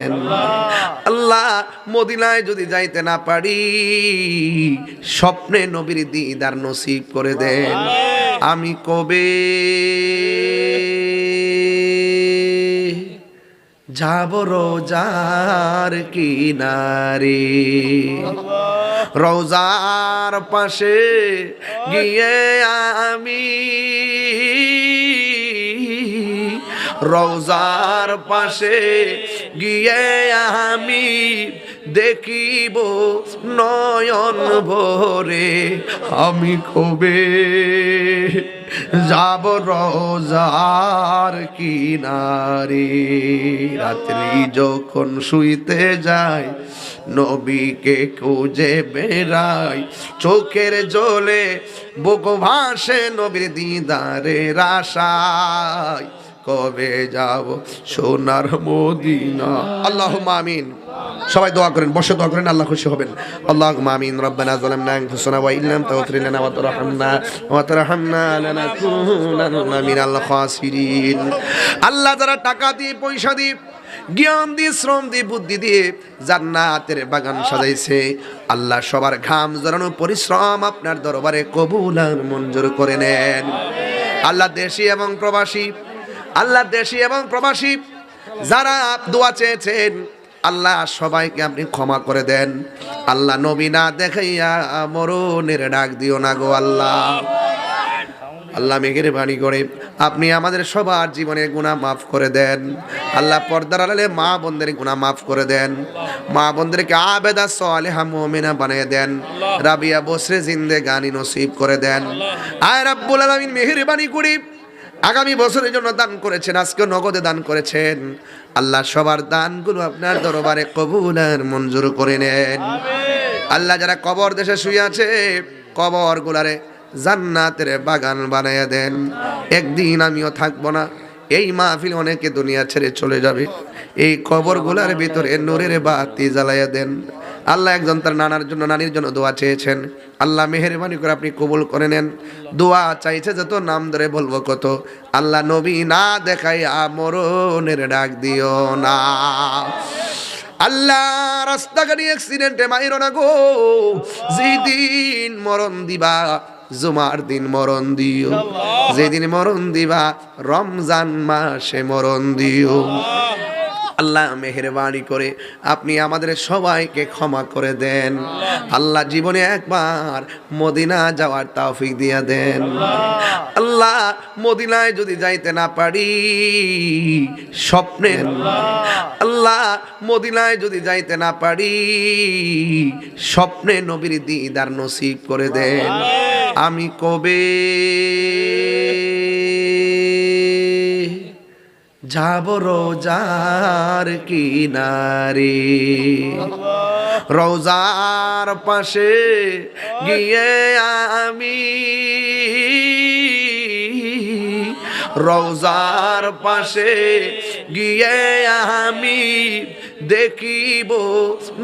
আল্লাহ। মদিনায় যদি যাইতে না পারি স্বপ্নে নবীর দিদার নসিব করে দেন। আমি কবে যাব রোজার কিনারে? রোজার পাশে গিয়ে আমি রোজার পাশে গিয়ে আমি দেখিব নয়ন ভরে। আমি কবে যাব রোজার কিনারে? রাত্রি যখন শুইতে যায় নবীকে খুঁজে বেড়াই। চোখের জলে বুক ভাসে নবীর দিদারের আশায়। কবে যাব? সোনার মদিনা। আল্লাহ আমিন। সবাই দোয়া করেন, বসে দোয়া করেন, আল্লাহ খুশি হবেন। আল্লাহ আমিন, রব্বানা যালামনা আনফুসানা ওয়া ইল্লাম তাগফির লানা ওয়া তারহামনা ওয়া তারহামনা লানাকুনান্না মিনাল খাসিরিন। আল্লাহ যারা টাকা দিয়ে, পয়সা দিয়ে, জ্ঞান দিয়ে, শ্রম দিয়ে, বুদ্ধি দিয়ে জান্নাতের বাগান সাজাইছে, আল্লাহ সবার ঘাম জড়ানো পরিশ্রম আপনার দরবারে কবুল আর মঞ্জুর করে নেন। আল্লাহ দেশি এবং প্রবাসী আল্লাহ দেশি এবং প্রবাসী, যারা দোয়া চেয়েছেন, আল্লাহ সবাইকে আপনি ক্ষমা করে দেন। আল্লাহ নবী না দেখাইয়া মরণের ডাক দিও না গো আল্লাহ। আল্লাহ মেঘের বাণী করে আপনি আমাদের সবার জীবনে গুণা মাফ করে দেন। আল্লাহ পর্দার আলালে মা বোনদের গুণা মাফ করে দেন। মা বোনদেরকে আবেদা সালেহা মুমিনা বানিয়ে দেন। রাবিয়া বসরে জিন্দে গানি নসিব করে দেন। আয় রাব্বুল আলামিন, মেহেরবানি করি। আগামী বছরের জন্য দান করেছেন আজকে নগদে দান করেছেন। আল্লাহ সবার দানগুলো আপনার দরবারে কবুল আর মঞ্জুর করে নেন। আল্লাহ যারা কবর দেশে শুয়ে আছে কবর গুলারে জান্নাতের বাগান বানাইয়া দেন। একদিন আমিও থাকব না এই মাহফিল অনেকে দুনিয়া ছেড়ে চলে যাবে। এই কবরগুলার ভিতরে নূরের বাতি জ্বালাইয়া দেন। আল্লাহ একজন তার নানার জন্য নানির জন্য দোয়া চেয়েছেন। আল্লাহ মেহরবানি করে আপনি কবুল করে নেন। দোয়া চাইছে যত নাম ধরে বলব কত। আল্লাহ নবী না দেখাই আমরণের ডাক দিও না। আল্লাহ রাস্তাঘাটি অ্যাক্সিডেন্টে মাইর না গো। যেদিন মরণ দিবা জুমার দিন মরণ দিও। যেদিন মরণ দিবা রমজান মাসে মরণ দিও। আল্লাহ মেহরবানি করে আপনি আমাদের সবাইকে ক্ষমা করে দেন। আল্লাহ জীবনে একবার মদিনা যাওয়ার তৌফিক দিয়া দেন। আল্লাহ মদিনায় যদি যাইতে না পারি, স্বপ্নে। আল্লাহ মদিনায় যদি যাইতে না পারি, স্বপ্নে নবীর দিদার নসিব করে দেন। আমি কবে যাব রোজার কিনারে। রোজার পাশে গিয়ে আমি রোজার পাশে গিয়ে আমি দেখিব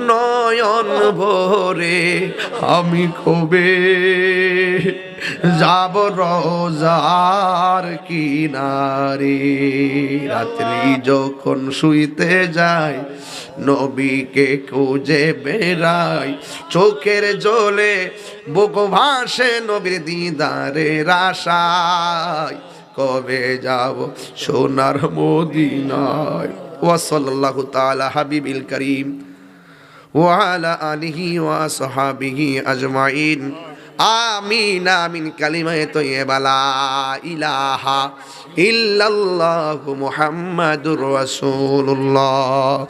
নয়ন ভরে আমি কবে যাব রোজার কিনারে। রাত্রি যখন শুইতে যায় নবীকে খুঁজে বেড়াই। চোখের জলে বুক ভাসে নবীর দিদারে রাশায় কবে যাব সোনার মদিনায়? ওয়াসাল্লাহ তাআলা হাবিবিল করিম। ওয়ালা আলিহি ওয়া সাহাবিহি আজমাইন। আমিন আমিন কালিমায় তো এবালা ইলাহা ইল্লাল্লাহু মুহাম্মাদুর রাসূলুল্লাহ।